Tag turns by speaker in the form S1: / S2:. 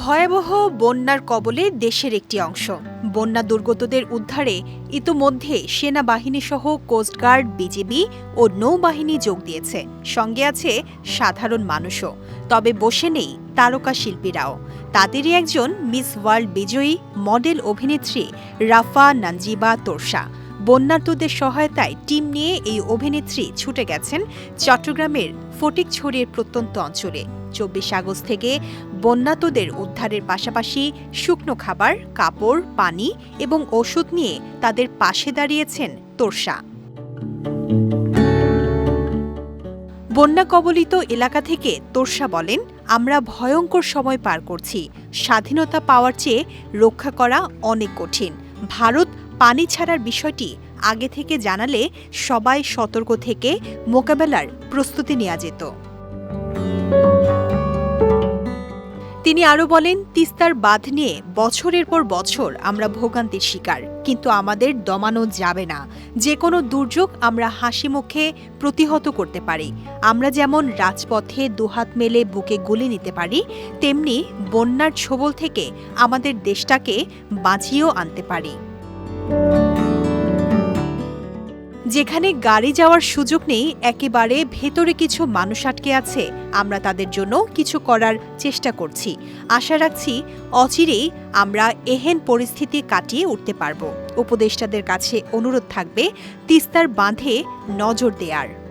S1: ভয়াবহ বন্যার কবলে দেশের একটি অংশ। বন্যা দুর্গতদের উদ্ধারে ইতোমধ্যে সেনাবাহিনী সহ কোস্টগার্ড বিজিবি ও নৌবাহিনী যোগ দিয়েছে। সঙ্গে আছে সাধারণ মানুষও। তবে বসে নেই তারকা শিল্পীরাও। তাদেরই একজন মিস ওয়ার্ল্ড বিজয়ী মডেল অভিনেত্রী রাফা নানজিবা তোরশা বন্যার্তদের সহায়তায় টিম নিয়ে এই অভিনেত্রী ছুটে গেছেন চট্টগ্রামের ফটিকছড়ির প্রত্যন্ত অঞ্চলে। চব্বিশ আগস্ট থেকে বন্যাতদের উদ্ধারের পাশাপাশি শুকনো খাবার, কাপড়, পানি এবং ওষুধ নিয়ে তাদের পাশে দাঁড়িয়েছেন তোরশা বন্যা কবলিত এলাকা থেকে তোরশা বলেন, আমরা ভয়ঙ্কর সময় পার করছি। স্বাধীনতা পাওয়ার চেয়ে রক্ষা করা অনেক কঠিন। ভারত পানি ছাড়ার বিষয়টি আগে থেকে জানালে সবাই সতর্ক থেকে মোকাবেলার প্রস্তুতি নেওয়া যেত। তিনি আরও বলেন, তিস্তার বাঁধ নিয়ে বছরের পর বছর আমরা ভোগান্তির শিকার, কিন্তু আমাদের দমানো যাবে না। যে কোনো দুর্যোগ আমরা হাসি মুখে প্রতিহত করতে পারি। আমরা যেমন রাজপথে দুহাত মেলে বুকে গুলি নিতে পারি, তেমনি বন্যার ছোবল থেকে আমাদের দেশটাকে বাঁচিয়েও আনতে পারি। যেখানে গাড়ি যাওয়ার সুযোগ নেই, একেবারে ভেতরে কিছু মানুষ আটকে আছে। আমরা তাদের জন্য কিছু করার চেষ্টা করছি। আশা রাখছি অচিরেই আমরা এহেন পরিস্থিতি কাটিয়ে উঠতে পারব। উপদেষ্টাদের কাছে অনুরোধ থাকবে, তিস্তার বাঁধে নজর দেয়ার।